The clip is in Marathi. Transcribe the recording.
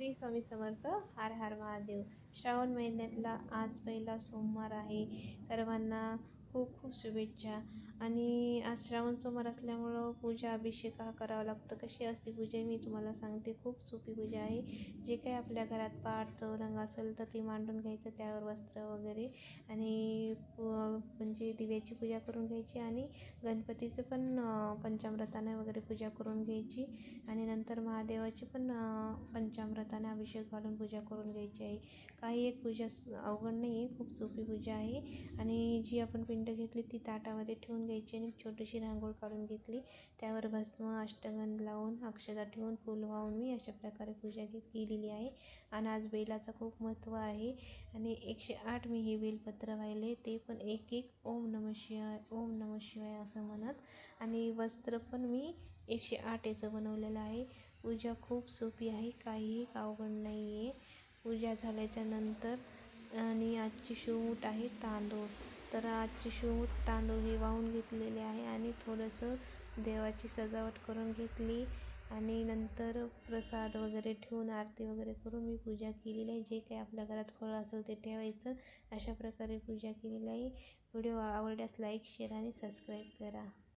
श्री स्वामी समर्थ. हर हर महादेव. श्रावण महिन्यातला आज पहिला सोमवार आहे. सर्वांना खूप खूप शुभेच्छा. आणि आज श्रावण सोमवार असल्यामुळं पूजा अभिषेक हा करावा लागतो. कशी असते पूजा मी तुम्हाला सांगते. खूप सोपी पूजा आहे. जे काही आपल्या घरात पाट चौरंग असेल तर ती मांडून घ्यायचं त्यावर वस्त्र वगैरे. आणि दिव्याची पूजा करून घ्यायची आणि गणपतीचं पण पंचामृताने वगैरे पूजा करून घ्यायची. आणि नंतर महादेवाची पण पंचामृताने अभिषेक घालून पूजा करून घ्यायची आहे. काही एक पूजा अवघड नाही आहे खूप सोपी पूजा आहे. आणि जी आपण पिंड घेतली ती ताटामध्ये ठेवून घ्यायची आणि छोटीशी रांगोळ काढून घेतली. त्यावर भस्म अष्टगंध लावून अक्षता ठेवून फूल वाहून मी अशा प्रकारे पूजा घेत केलेली आहे. आणि आज बेलाचं खूप महत्त्व आहे. आणि एकशे आठ मी हे बेलपत्र वाहिले ते पण एक एक ओम ओम नम शिवाय ओम नम शिवाय असं म्हणत आणि वस्त्र पण मी एकशे आठ याचं बनवलेलं आहे. पूजा खूप सोपी आहे काहीही अवघड नाही आहे पूजा झाल्याच्यानंतर आणि आजची शिवूट आहे तांदूळ. तर आजची शिवूट तांदूळ हे वाहून घेतलेले आहे आणि थोडंसं देवाची सजावट करून घेतली. आणि नंतर प्रसाद वगैरे ठेवून आरती वगैरे करून मी पूजा केलेली आहे. जे काही आपल्या घरात फळ असेल ते ठेवायचं. अशा प्रकारे पूजा केलेली आहे. व्हिडिओ आवडल्यास लाईक शेअर आणि सबस्क्राईब करा.